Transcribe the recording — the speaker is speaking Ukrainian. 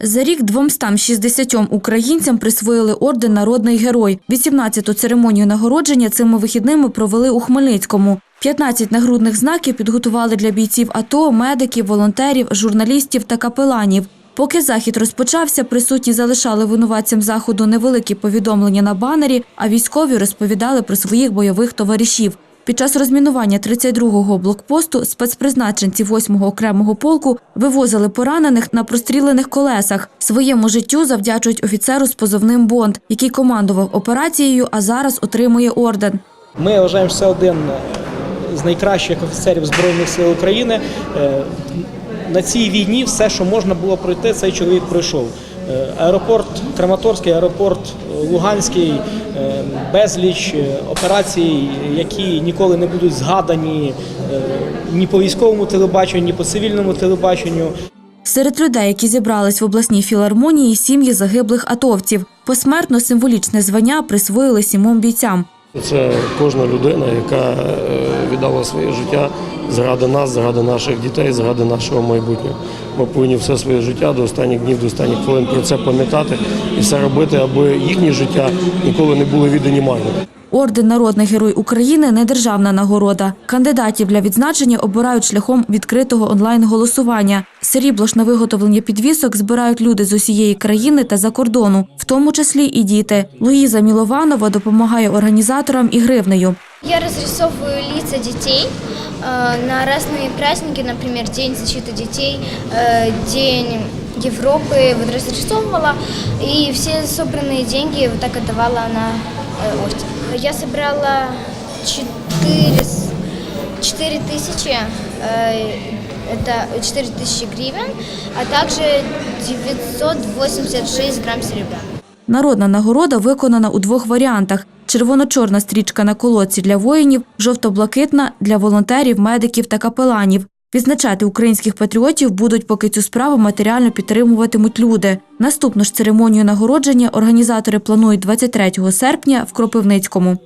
За рік 260 українцям присвоїли орден Народний герой. 18-ту церемонію нагородження цими вихідними провели у Хмельницькому. 15 нагрудних знаків підготували для бійців АТО, медиків, волонтерів, журналістів та капеланів. Поки захід розпочався, присутні залишали винуватцям заходу невеликі повідомлення на банері, а військові розповідали про своїх бойових товаришів. Під час розмінування 32-го блокпосту спецпризначенці 8-го окремого полку вивозили поранених на прострілених колесах. Своєму життю завдячують офіцеру з позовним Бонд, який командував операцією, а зараз отримує орден. Ми вважаємо, що це один з найкращих офіцерів Збройних сил України. Е, На цій війні все, що можна було пройти, цей чоловік пройшов. Е, Аеропорт Краматорський, аеропорт е, Луганський, е, безліч операцій, які ніколи не будуть згадані ні по військовому телебаченню, ні по цивільному телебаченню. Серед людей, які зібрались в обласній філармонії, сім'ї загиблих атовців. Посмертно символічне звання присвоїли сімом бійцям. Це кожна людина, яка е, віддала своє життя заради нас, заради наших дітей, заради нашого майбутнього. Ми повинні все своє життя до останніх днів, до останніх хвилин про це пам'ятати і все робити, аби їхнє життя ніколи не були віддані марно. Орден Народний герой України не державна нагорода. Кандидатів для відзначення обирають шляхом відкритого онлайн-голосування. Срібло ж на виготовлення підвісок збирають люди з усієї країни та за кордону, в тому числі і діти. Луїза Мілованова допомагає організаторам і гривнею. Я разрисовываю лица детей э, на разные праздники, например, День защиты детей, э, День Европы, вот разрисовывала, и все собранные деньги вот так отдавала на э, орден. Я собрала 4, с- 4 тысячи, э, это 4 тысячи гривен, а также 986 грамм серебра. Народна нагорода виконана у двох варіантах: червоно-чорна стрічка на колодці для воїнів, жовто-блакитна для волонтерів, медиків та капеланів. Відзначати українських патріотів будуть, поки цю справу матеріально підтримуватимуть люди. Наступну ж церемонію нагородження організатори планують 23 серпня в Кропивницькому.